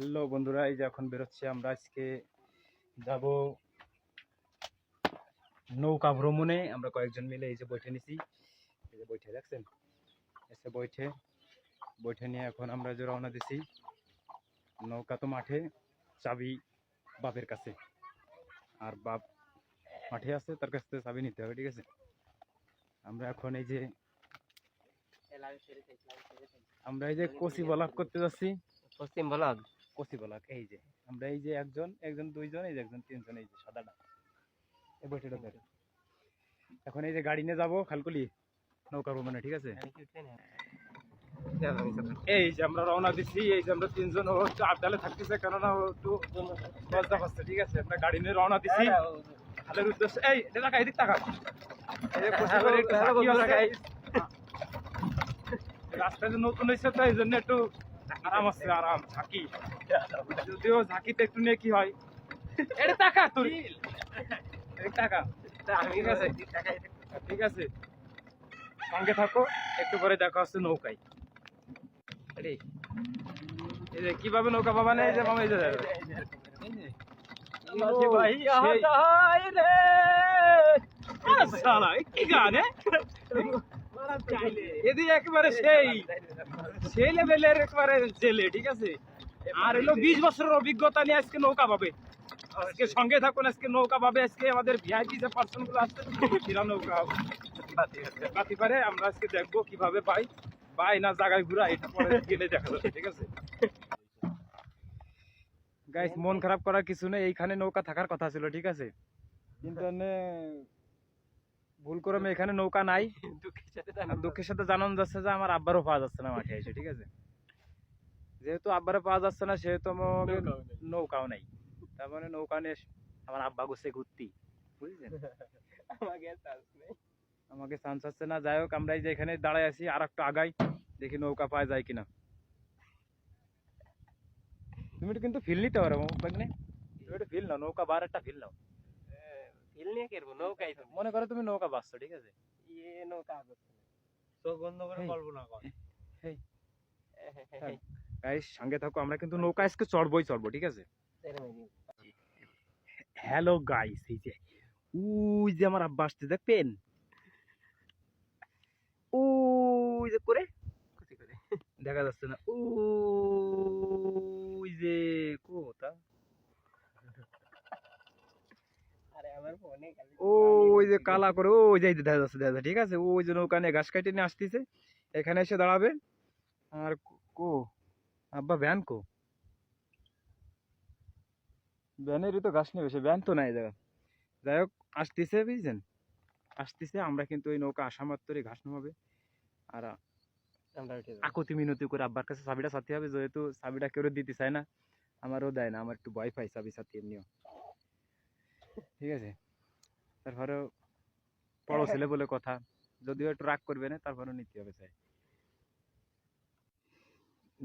Hello বন্ধুরা এই যে এখন বেরোচ্ছি আমরা। আজকে যাব নৌকা ভ্রমণে। আমরা কয়েকজন মিলে এই যে বৈঠে নিছি। এই যে বৈঠে দেখছেন? এসে বৈঠে। বৈঠে নিয়ে এখন আমরা যে রওনা দিছি নৌকা তো মাঠে চাবি বাপের কাছে। আর বাপ মাঠে আছে তার কাছ থেকে চাবি নিতে হবে ঠিক আছে? আমরা এখন এই যে আমরা এই যে কচি বলাক করতে যাচ্ছি। পশ্চিম ব্লক কচি বলাক এই যে আমরা এই যে একজন একজন দুইজন এই যে একজন তিনজন এই যে সাদাটা। এই বইটাটা ধরে। এখন এই যে গাড়ি নিয়ে যাব খালকুলি। নৌকা ভ্রমণে ঠিক আছে? এই যে আমরা রওনা দিচ্ছি এই যে আমরা তিনজন ও একটু আবদালে থাকতেছে কেননা ও একটু লজ্জা পাচ্ছে ঠিক আছে? আমরা গাড়ি নিয়ে রওনা দিচ্ছি। খালের উদ্দেশ্যে এই টাকা এদিক টাকা। রাস্তায় যে নতুন হয়েছে তো এই জন্য একটু আরাম আছে আরাম। ঝাঁকি। যদিও ঝাঁকিতে একটু নিয়ে কি হয়। এটা টাকা তোর টাকা। ঠিক আছে। ঠিক আছে। সঙ্গে থাকো একটু পরে দেখা হচ্ছে নৌকায়। রে এই যে কীভাবে নৌকা পাবা না এই যে মামা এই যে একেবারে সেই। সেই লেভেলের একবারে জেলে, ঠিক আছে? আর এলো বিশ বছরের অভিজ্ঞতা নিয়ে আজকে নৌকা পাবে। আজকে সঙ্গে থাকুন, আজকে নৌকা পাবে, আজকে আমাদের ভিআইপি যে পার্সনগুলো আসছে সেরা নৌকা পাতি পারে, আমরা আজকে দেখব কীভাবে পাই পাই না, জায়গায় ঘুরা এটা পরে গেলে দেখা যাবে, ঠিক আছে? গাইস মন খারাপ করার কিছু নেই, এইখানে নৌকা থাকার কথা ছিল, ঠিক আছে? কিন্তু ভুল করে এখানে নৌকা নাই। দুঃখের সাথে জানানো যাচ্ছে যে আমার আব্বারও পাওয়া যাচ্ছে না মাঠে এসে ঠিক আছে? যেহেতু আব্বারও পাওয়া যাচ্ছে না সেহেতু নৌকাও নাই। তার মানে নৌকা নিয়ে আমার আব্বা গুছে ঘুরতি বুঝলেন আমাকে চান্স আসছে না যাই হোক আমরা এই যে এখানে দাঁড়ায় আছি আর একটু আগাই দেখি নৌকা পাওয়া যায় কিনা। তুমি কিন্তু ফিল নিতে পারো বাগনে। তুমি একটু ফিল নাও নৌকা বার একটা ফিল নাও। ফিল নিয়ে কেরবো নৌকাই তো মনে করো তুমি নৌকা বাসছো ঠিক আছে? ইয়ে নৌকা চোখ বন্ধ করে কল্পনা কর। গাইস সঙ্গে থাকো আমরা কিন্তু নৌকা আজকে চড়বই চড়বো ঠিক আছে? হ্যালো গাইস এই যে উই যে আমার আব্বা আসছে দেখবেন? উই যে করে দেখা যাচ্ছে না উই যে কোথা আরে আমার ফোনে খালি ওই যে কালা করে ওই যে দেখা যাচ্ছে দেখা ঠিক আছে? ওই যে নৌকা নিয়ে ঘাস কাটিয়ে নিয়ে আসতেছে এখানে এসে দাঁড়াবে। আর কো আব্বা ভ্যান কো? ভ্যানেরই তো ঘাস নেবে সে ভ্যান তো নাই জায়গা যাই হোক আসতেছে বুঝছেন? আসতেছে আমরা কিন্তু ওই নৌকা আসা মাত্রই ঘাস নামাবে। আর আকুতি মিনতি করে আব্বার কাছে চাবিটা সাথে হবে যেহেতু চাবিটা কেউ দিতে চায় না আমারও দেয় না আমার একটু ভয় পাই চাবি সাথে এমনিও। ঠিক আছে? তারপরেও বড় ছেলে বলে কথা। যদিও একটু রাগ করবে না তারপরেও নিতে হবে চাই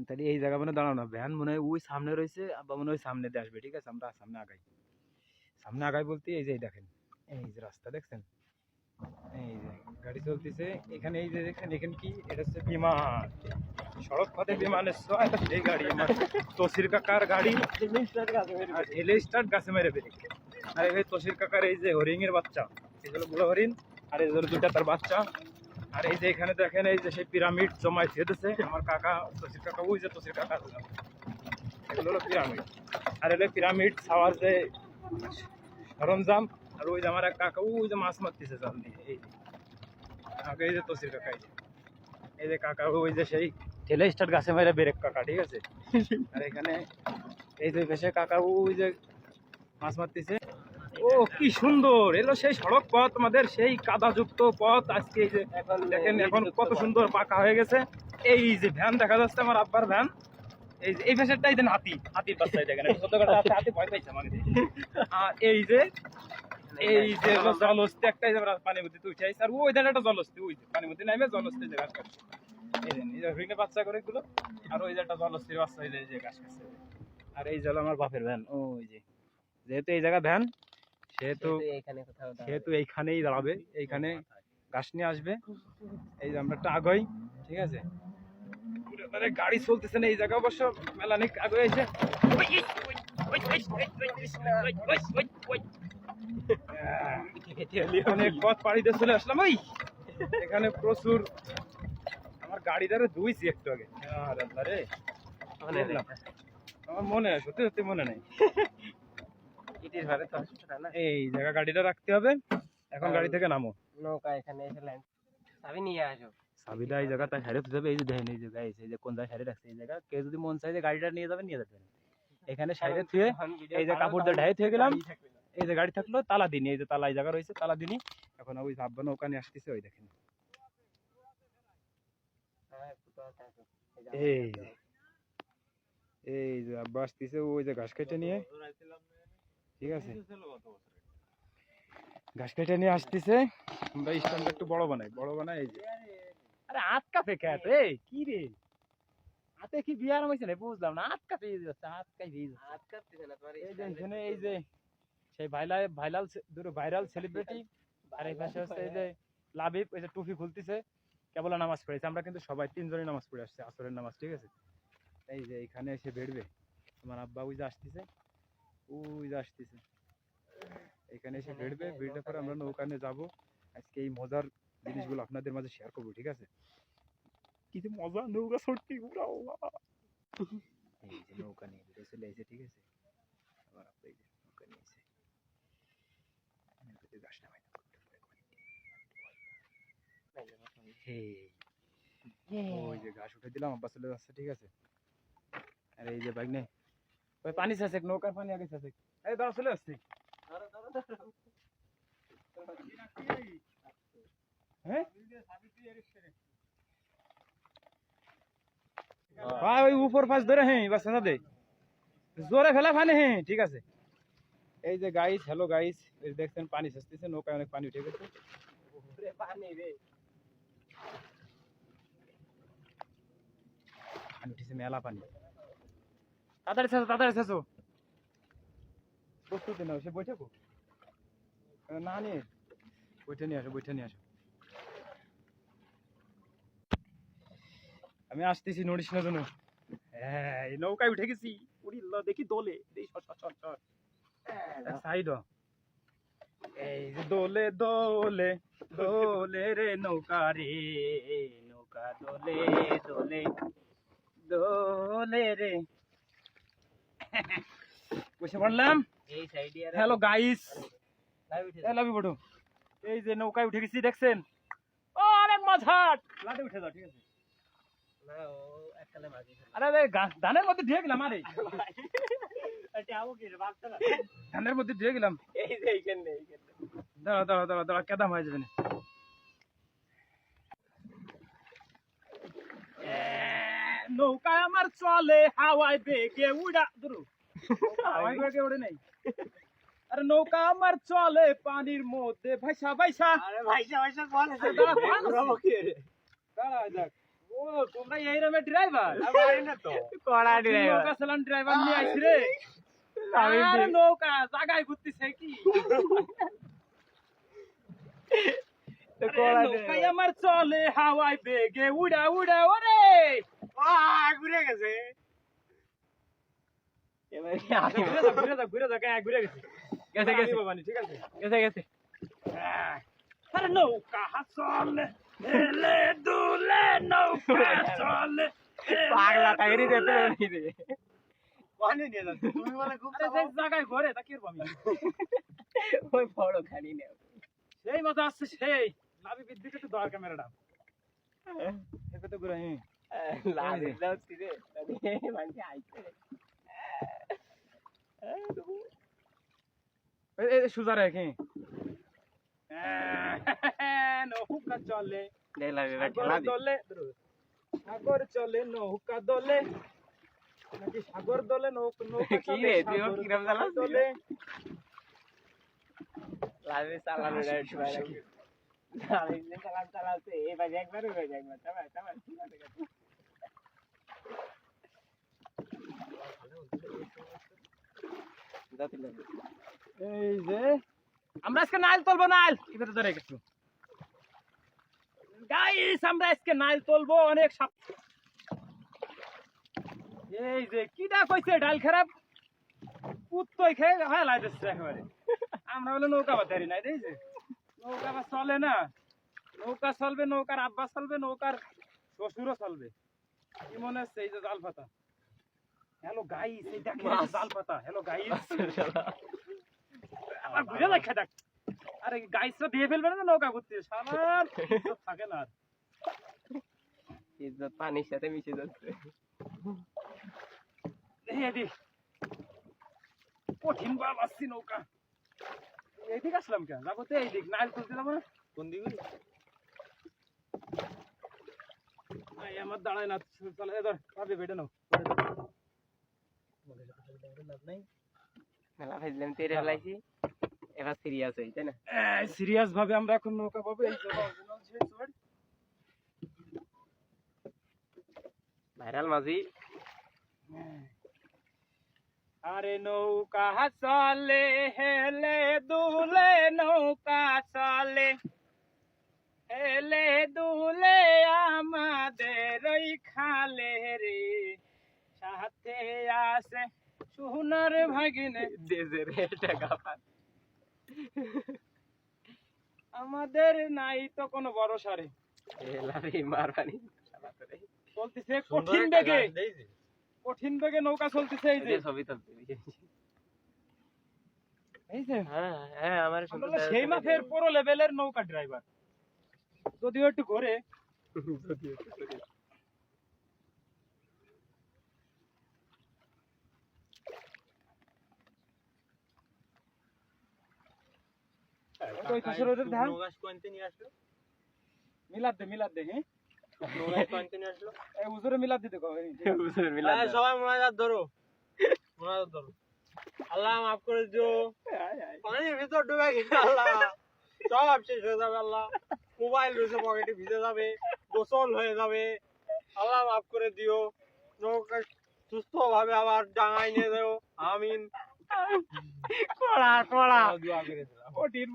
তাহলে এই জায়গা মানে দাঁড়াও না ভ্যান মনে হয় ওই সামনে রয়েছে আব্বা মনে হয় সামনে দিয়ে আসবে ঠিক আছে? আমরা সামনে আগাই। সামনে আগাই বলতে এই যে দেখেন এই যে রাস্তা দেখছেন? এই যে গাড়ি চলতেছে এখানে এই যে দেখছেন এখানে কি? এটা হচ্ছে বিমান। সড়ক পথে বিমানের ছোঁয়া, এই গাড়ি আমার তসির কাকার গাড়ি। আর ঢেলে স্টার্ট গাছে মেরে বেরে আর এই তসির কাকার এই যে হরিং এর বাচ্চা এগুলো বুড়ো হরিণ, আর এই হলো দুটা তার বাচ্চা। আর এই যে এখানে দেখেন, এই যে সেই পিরামিড জমায় ছেদেছে, আমার কাকা, তসির কাকা, ওই যে তসির কাকা। এগুলো হলো পিরামিড। আর এগুলো পিরামিড ছাওয়ার যে সরঞ্জাম, আর ওই যে আমার এক কাকা, ওই যে মাছ মারতেছে জাল দিয়ে, এই কাকা, এই যে তসির কাকা, এই যে। এই যে কাকা, ওই যে সেই ঠেলে স্টার্ট গাছে মেরে বেরেক কাকা, ঠিক আছে? আর এখানে এই যে কাকা, ওই যে মাছ মারতেছে। ও কি সুন্দর! এলো সেই সড়ক পথ আমাদের সেই কাদাযুক্ত পথ। আজকে এই যে দেখেন এখন কত সুন্দর পাকা হয়ে গেছে। এই যে ভ্যান দেখা যাচ্ছে আমার আব্বার ভ্যান। এই যে এই ভেসেরটাই দেন হাতি হাতির বাচ্চাই দেখেন। হাতি হাতি ভয় পাইছে আমাকে। আর এই যে এই যে হলো জলহস্তি একটা এই যে আমরা পানির মধ্যে উঠে আইছি আর ওই ধারে একটা জলহস্তি ওই যে পানির মধ্যে নামে জলহস্তি যে ঘাস এই যে বাচ্চা করে এগুলো। আর ওই যে একটা জলহস্তির বাচ্চা এই যে ঘাস খাচ্ছে আর এই হলো আমার বাপের ভ্যান ওই যে। যেহেতু এই জায়গা ভ্যান সেহেতু সেহেতু এইখানেই দাঁড়াবে এইখানে গাছ নিয়ে আসবে এই আমরা একটা আগোই ঠিক আছে গাড়ি চলতেছে না এই জায়গা অবশ্য মেলা অনেক আগে এসে অনেক পথ চলে আসলাম ওই এখানে প্রচুর আমার একটু আগে আমার মনে সত্যি সত্যি মনে নেই এই জায়গা গাড়িটা রাখতে হবে। এখন গাড়ি থেকে নামো। নৌকা এখানে এসে চাবি নিয়ে আসো। এই হবে এই যে দেখেন এই যে গাইস এই যে কোন জায়গায় সাইডে রাখছে এই জায়গা। কেউ যদি মন চাই যে গাড়িটা নিয়ে যাবে নিয়ে পারেন এখানে সাইডে থুয়ে এই যে বানাও, কাপড় দিয়ে ঢাই থুয়ে গেলাম। এই যে গাড়ি থাকল তালা দিনি এই যে তালা এই জায়গা রয়েছে তালা দিনি এখন ওই ভাববা নৌকা নিয়ে আসতেছে ওই দেখেন। হ্যাঁ, এই এই যে আব্বা আসতেছে ওই যে ঘাস কেটে নিয়ে। ঠিক আছে? ঘাস কেটে নিয়ে আসতেছে। আমরা স্ট্যান্ড একটু বড় বানাই বড় বানাই এই যে। আরে আট কাপে ক্যাট এই কি রে? হাতে কি বিয়ার হয়েছে না বুঝলাম না আট কাপে যাচ্ছে আট কাপে হাত কাঁপতেছে না, তোমার এই যে এখানে এই যে সেই ভাইরাল দুটো ভাইরাল সেলিব্রিটি আর এই পাশে হচ্ছে এই যে লাবিব এই যে টুপি খুলতেছে কেবল নামাজ পড়েছে। আমরা কিন্তু সবাই তিনজনই নামাজ পড়ে আসছে আসরের নামাজ ঠিক আছে? এই যে এখানে এসে বেরবে। তোমার আব্বা ওই যে আসতেছে। ওই আসতেছে। এখানে এসে বেরবে বেরলে পরে আমরা নৌকা নিয়ে যাব। আজকে এই মজার জিনিসগুলো আপনাদের মাঝে শেয়ার করব ঠিক আছে? কি যে মজা নৌকা সত্যি উড়াও এই যে নৌকা নিয়ে বেরিয়ে চলে এসে ঠিক আছে? আবার আব্বা এই যে নৌকা নিয়ে এসে গাছ নামাই ওই যে ঘাস উঠে দিলাম আব্বা চলে যাচ্ছে ঠিক আছে? আর এই যে বাইক নে ওই পানি চাষে নৌকার পানি আগে চাষে এই দাঁড়া চলে আসছি ধরো, ধরো, ধরো। হ্যাঁ ভাই ওই উপর পাশ ধরে হ্যাঁ বাস না দে জোরে ফেলা পানি হ্যাঁ ঠিক আছে এই যে গাইস হ্যালো গাইস এই যে দেখছেন পানি সস্তিছে নৌকায় অনেক পানি উঠে গেছে উপরে পানি রে। পানি উঠেছে মেলা পানি তাড়াতাড়ি শেষো তাড়াতাড়ি শেষো প্রস্তুতি নাও, সে বৈঠে না নিয়ে। বৈঠে নিয়ে আসো বৈঠে নিয়ে আসো। আমি আসতেছি নড়িস না জন্য হ্যাঁ নৌকায় উঠে গেছি। উড়িল্লা দেখি দোলে। সাইড এই দোলে দোলে দোলে রে নৌকা রে। নৌকা দোলে দোলে দোলে রে। বসে পড়লাম। হ্যালো গাইস বটু। এই যে নৌকায় উঠে গেছি দেখছেন? অনেক মাছ হাট লাটে উঠে যাও ঠিক আছে। ধানের মধ্যে গেলাম আরে। ধানের মধ্যে ঢেয়ে গেলাম। দাঁড়া দাঁড়া দাঁড়া দাঁড়া কেদাম হয়ে যাবে না। নৌকা আমার চলে হাওয়ায় বেগে উড়া। ধরু হাওয়ায় বেগে উড়ে নাই। আরে নৌকা আমার চলে পানির মধ্যে ভাইসা ভাইসা। আরে ভাইসা, ভাইসা বলে দাঁড়া, দাঁড়া, যাক ও তোমরা এই রকমের ড্রাইভার পারি না তো। কড়া driver। নৌকা চালান ড্রাইভার নিয়ে আইছি রে। আরে নৌকা জায়গায় ঘুরতেছে কি? তো কড়া নৌকায় আমার চলে হাওয়ায় বেগে উড়া উড়া ওরে! ঘুরে গেছে। ঘুরে ঘুরে ঘুরে হ্যাঁ, গেছে গেছে, গেছে। বাবানি ঠিক আছে গেছে, গেছে। আরে নৌকা চলে হেলে দুলে নৌকা চলে পাগলা টাইরি দিতে পারি রে। পানি নিয়ে যাচ্ছে। তুমি বলে খুব জায়গায় ঘরে তা কি করব আমি ওই বড় খানি নেও। সেই মজা আসছে সেই লাভি বিদ্যুৎ একটু দরকার ক্যামেরাটা এবার তো ঘুরে সুজা সাগর দলে নৌকা কি রে তুই কিরম জ্বালা দলে লাভে ভাই চালান একবার এই যে, আমরা আজকে নাইল এই ডাল খারাপ? কুত্তই খেয়ে হালাই দিচ্ছে একেবারে। আমরা বলে নৌকা বাতারি নাই দেখছে নৌকা বা চলে না। নৌকা চলবে, নৌকার আব্বা চলবে, নৌকার শ্বশুরও চলবে। কি মনে হচ্ছে এই যে জাল পাতা? হ্যালো গাইস এই দেখ এই যে জাল পাতা। হ্যালো গাইস আবার ঘুরে দেখা দেখ আরে গাইসটা দিয়ে ফেলবে না নৌকা ঘুরতে? সালার ইজ্জত থাকে না আর। ইজ্জত পানির সাথে মিশে যাচ্ছে। এই এদিক কঠিন বাল আসছি নৌকা। এইদিক আসলাম কেন? যাব তো এইদিক। নাইল তুলতে যাব না? কোন দিকে? এই আমার দাঁড়ায় না। চলে এবার ভাবি বেটে নাও। মেলা ভাবলাম তেরে ফেলাইছি এবার সিরিয়াস হই তাই না সিরিয়াস ভাবে আমরা এখন নৌকা পাবো এই। ভাইরাল মাঝি। আরে নৌকা চলে হেলে দুলে নৌকা চলে। হেলে দুলে আমাদের ওই খালে রে। সাথে আছে সোনার ভাগিনে। দেশের টাকা পান আমাদের নাই তো কোনো ভরসা রে। এলারে মারবানি। চলতেছে কঠিন বেগে। কঠিন বেগে নৌকা চলতেছে এই যে। ছবি তুলতে এই যে। হ্যাঁ হ্যাঁ আমার সেই পুরো লেভেলের নৌকা ড্রাইভার যদিও একটু ঘোরে। ওদের ধান? কোয়ান্তে নিয়ে আসলো? মিলাদ দে মিলাদ দে হ্যাঁ? কোয়ান্তে নিয়ে আসলো? এই উজুরে মিলাদ দিতে। এই, সবাই মোনাজাত ধরো। মোনাজাত ধরো। আল্লাহ মাফ করে দিও। পানির ভিতর ডুবে গেছে আল্লাহ। সব শেষ হয়ে যাবে আল্লাহ। মোবাইল রয়েছে পকেটে ভিজে যাবে গোসল হয়ে যাবে। আল্লাহ মাফ করে দিও। নৌকা সুস্থ ভাবে আবার ডাঙায় নিয়ে যাও। আমিন। কড়া কড়া। দোয়া করে দিলাম কঠিন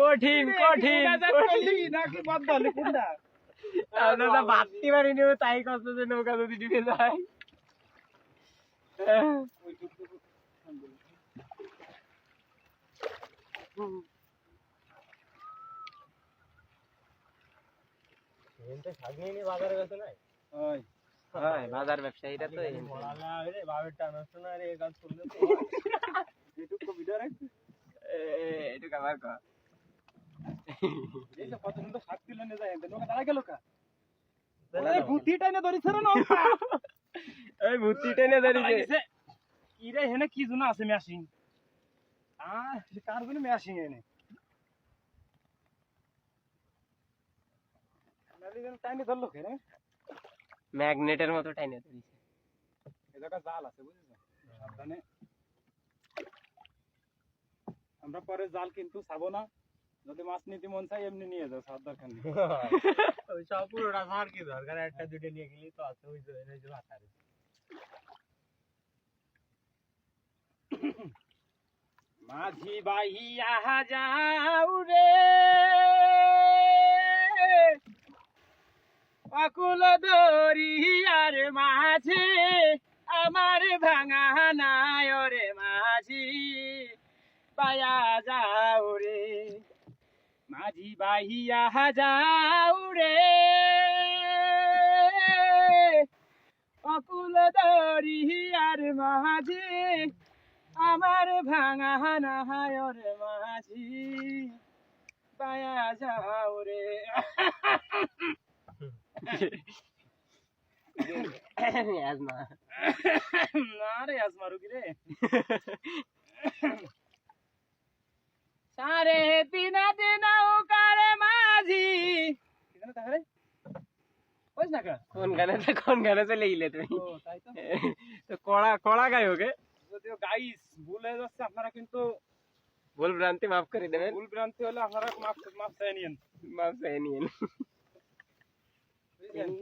কঠিন কঠিন নাকি বাদ দলে কোনটা? আমরা ভাবতে পারিনি তাই কষ্ট যে নৌকা যদি ডুবে যায়। এনতে নিয়ে বাজারে গেছে নাই? হ্যাঁ বাজার ব্যবসায়ীরা তো এটুকু আমার। এই কত সুন্দর নিয়ে যায় নৌকা দাঁড়া গেল কা গেল। টাইনে ধরিছে রে নৌকা। এই ভূতি ধরেছে। ইরে হেনে কি জন্য আছে মেশিং আহ কার জন্য মেশিং এনে? টাইনে ধরলো কে রে? ম্যাগনেটের মতো টাইনে ধরেছে। এই জাল আছে বুঝেছ? সাবধানে। আমরা পরে জাল কিন্তু ছাবো না। যদি মাছ নিতে মন চাই এমনি নিয়ে যাও সাত দরকার নেই ওই সব পুরোটা ছাড় কি দরকার? একটা দুটো নিয়ে গেলি তো আছে ওই যে এই যে ভাতারে মাঝি বাহিয়া যাও রে। অকুল দরিয়ার মাঝে, আমার ভাঙা নাই রে মাঝি। পায়া যাও রে, মাঝি বাহিয়া যাও রে। অকুল দরিয়ার মাঝে, আমার ভাঙা নাহায়র মাঝি। পায়া যাও রে। আজমা না রে আজ মারুকি রে সারে তিনা দিনা কারে মাঝি কিখানে তাহলে কইস না কা কোন গানে কোন গানে চলে গেলে তুমি ও তাই তো তো কড়া কড়া গায় ওকে যদিও গাইস ভুল হয়ে যাচ্ছে আপনারা কিন্তু ভুল ভ্রান্তি মাফ করে দেবেন ভুল ভ্রান্তি হলে আপনারা মাফ মাফ চাই নিয়েন মাফ চাই নিন বুঝলেন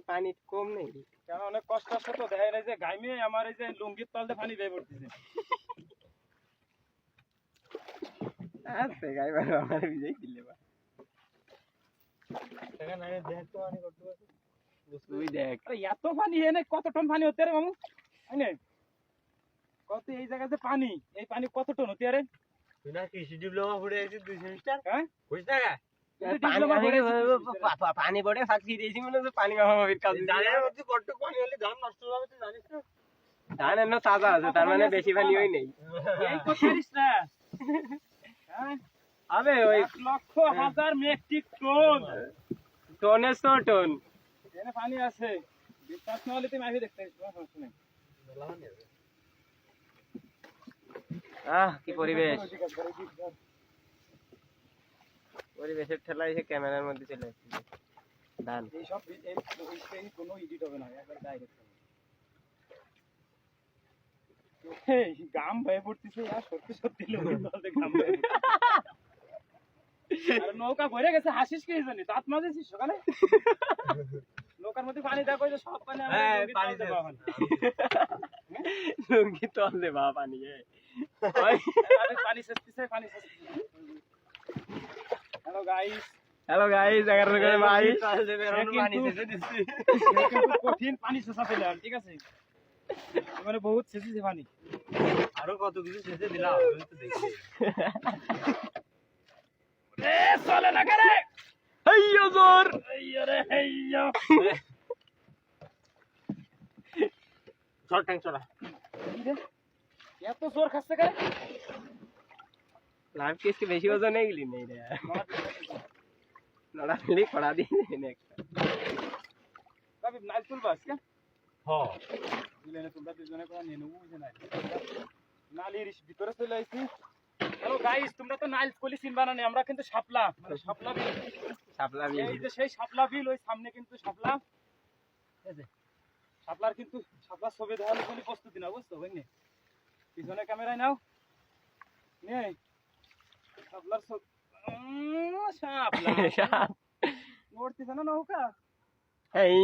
পানি কম নেই। কেন অনেক কষ্ট আসছে দেখা যায় যে গাইমে আমার এই যে লুঙ্গির তলতে পানি বেয়ে পড়তেছে আছে গাই আমার বিজয় দিলে বা। টাকা নাই দেখ তো করতে পারছিস তুই দেখ। আরে এত পানি এনে কত টন পানি হতে রে মামু বুঝলি? কত এই জায়গাতে পানি এই পানি কত টন হতে আরে তুই না কৃষি ডিপ্লোমা পড়ে আছিস দুই সেমিস্টার? হ্যাঁ? বুঝ কিন্তু পানি পড়ে ফাঁকি দিয়েছি মনে হচ্ছে পানি কাজ মধ্যে বড্ড পানি হলে ধান নষ্ট যাবে তুই জানিস না ধান এমন তাজা আছে তার মানে বেশি পানি ওই নেই। তো হবে ওই লক্ষ হাজার মেট্রিক টন। টনে ছো টন। এখানে পানি আছে। বিশ্বাস না হলে তুমি আসবে দেখতে সমস্যা নেই। আহ কি পরিবেশ জিজ্ঞাসা করে, জিজ্ঞাসা করে। পরিবেশের ঠেলা এসে ক্যামেরার মধ্যে চলে আসছে। ধান এইসব এই কোনো এডিট হবে না একবার ডাইরেক্ট গাম ভয়ে পড়তেছে আর সত্যি সত্যি লোকের দলে গাম ভয়ে নৌকা ভরে গেছে হাসিস কি জানি? দাঁত মাজেছিস সকালে? নৌকার মধ্যে পানি দেখো যে সব পানি হ্যাঁ, পানি লুঙ্গি তল বা পানি পানি হ্যালো গাইস হ্যালো গাইস এগারো করে ভাই পানি কঠিন পানি ছেঁচা পেলাম ঠিক আছে? মানে বহুত ছেঁচেছে পানি। আরও কত কিছু ছেঁচে দিলাম তুই তো দেখবি এ চলে না কেন হেইয়ো জোর! হেইয়ো রে হেইয়ো। চল ট্যাঙ্ক চলা। এত জোর খাচ্ছে কেন লাভ কেস কি বেশি ওজন হয়ে গেলি নেই রে নড়া মিলি খড়া দিয়ে নে একটা তবে নাইল তুলবা আজকে হ্যাঁ তুলে এনে তোমরা দুজনে করে নিয়ে নেব বুঝে নাই নালির ভিতরে চলে আইছি হ্যালো গাইস তোমরা তো নাইল কলি চিনবা না নি, আমরা কিন্তু শাপলা মানে শাপলা বিল সাপলা এই যে সেই শাপলা বিল ওই সামনে কিন্তু শাপলা এই যে শাপলার কিন্তু শাপলার ছবি দেখানোর জন্য প্রস্তুতি নাও বুঝছ বুঝলি পিছনে ক্যামেরায় নাও নে শাপলার নড়তেছে না নৌকা? এই,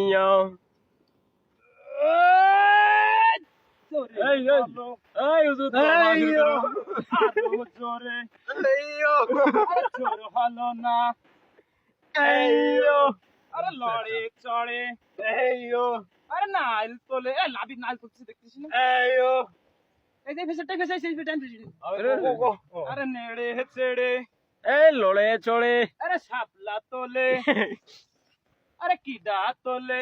এই। এই। হুজুর আরও জোরে। আরে হলো না। হেইয়ো আরে লড়ে চড়ে। হেইয়ো আরে নাইল তোলে। লাভি নাইল তুলছে দেখতেছিস না? এই যে ফেসেরটা ফেসে সেই ফেটান আরে আরে নেড়ে চেড়ে এই লড়ে চড়ে। আরে শাপলা তোলে। আরে কিডা তোলে।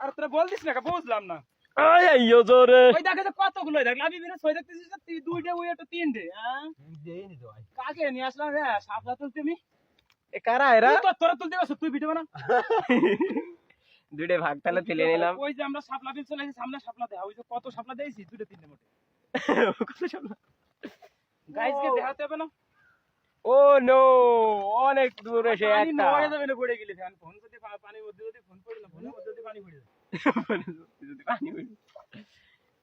আর তোরা বলতিস না কা, বুঝলাম না। এই হেইয়ো জোরে। ওই দেখে যে কতগুলো দেখ লাভি বিনা ছয় দেখতেছিস তুই দুইটা ওই একটা তিনটে হ্যাঁ? কাকে নিয়ে আসলাম রে? তুলতে আমি? এ কারা এরা? তুই তো- তোরা তুলতে তুই ভিডিও বানা। দুইটা ভাগ তাহলে তুলে নিলাম ওই যে আমরা শাপলা বিল চলে সামনে শাপলা দেখা ওই যে কত শাপলা দিয়েছি দুটো তিনটে মোটে। গাইজকে দেখাতে হবে না? ও নো অনেক দূরে সে পানি একটা। নড়ে যাবে না পড়ে গেলে ফ্যান। ফোন যদি পা- পানির মধ্যে যদি ফোন পড়ে না ফোনের মধ্যে যদি পানি পড়ে যায়। যদি পানি পড়ে।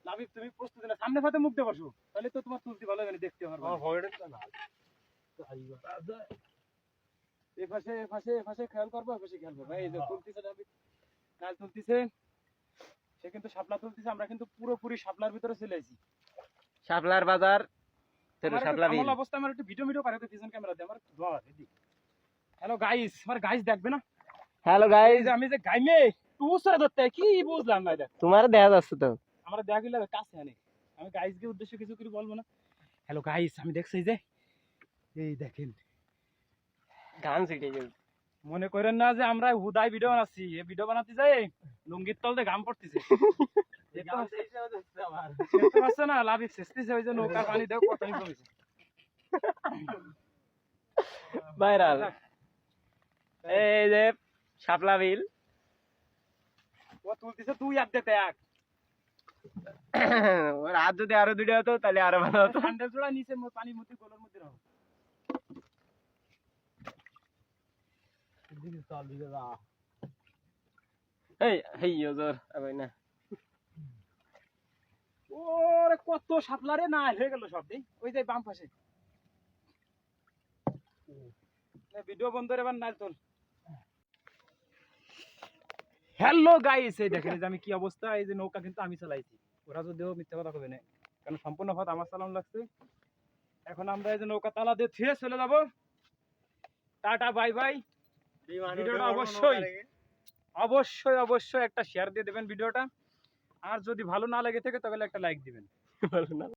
লাভিব তুমি প্রস্তুত না সামনে ফাতে মুখ দিয়ে বসো। তাহলে তো তোমার তুলতে ভালো হবে দেখতে পারবে আমার না। ভয়ের তো না এ পাশে এ পাশে এ পাশে খেয়াল করব এ পাশে খেয়াল করব। এই যে তুলতেছে তুলতেছে সে কিন্তু শাপলা তুলতেছে আমরা কিন্তু পুরোপুরি শাপলার ভিতরে চলে আসি শাপলার বাজার শাপলা বিল। অবস্থা আমার একটু ভিডিও ভিডিও করে তো পিছন ক্যামেরা দিয়ে আমার একটু ধর হ্যালো গাইস আমার গাইস দেখবে না? হ্যালো গাইস আমি যে গাইমে টু ধরতে কি বুঝলাম না এটা? তোমার দেখা যাচ্ছে তো। আমার দেখা গেলে কাছে আমি উদ্দেশ্য কিছু বলব না। হ্যালো গাইস আমি দেখছি যে এই দেখেন। গান ছিটে গেছে মনে করেন না যে আমরা হুদাই ভিডিও বানাচ্ছি। এই ভিডিও বানাতে যাই লুঙ্গির তল দিয়ে গাম পড়তেছে। দেখতে পাচ্ছ- না লাভি শেষতেছে ওই যে নৌকার পানি দেও কত হয়েছে ভাইরাল। এই যে শাপলা বিল। ও তুলতেছে তুই আর দেতে এক। ওর হাত যদি আরও দুটো হতো তাহলে আরও ভালো হতো। স্যান্ডেল জোড়া নিচে পানির মধ্যে গোলের মধ্যে রাখো। এই হেই জোর আবার না। ওরে, কত শাপলা রে না হয়ে গেল সব ওই যে বাম পাশে। ভিডিও বন্ধ এবার নাল হ্যালো গাইস, এই দেখেন আমি কি অবস্থা, এই যে নৌকা কিন্তু আমি চালাইছি। ওরা যদিও মিথ্যা কথা কবে না, কারণ সম্পূর্ণ পথ আমার চালানো লাগছে। এখন আমরা এই যে নৌকা তালা দিয়ে থুয়ে চলে যাব। Tata, bye bye. ভিডিওটা অবশ্যই। অবশ্যই অবশ্যই একটা শেয়ার দিয়ে দেবেন ভিডিওটা। আর যদি ভালো না লাগে থাকে তাহলে একটা লাইক দিবেন। ভালো না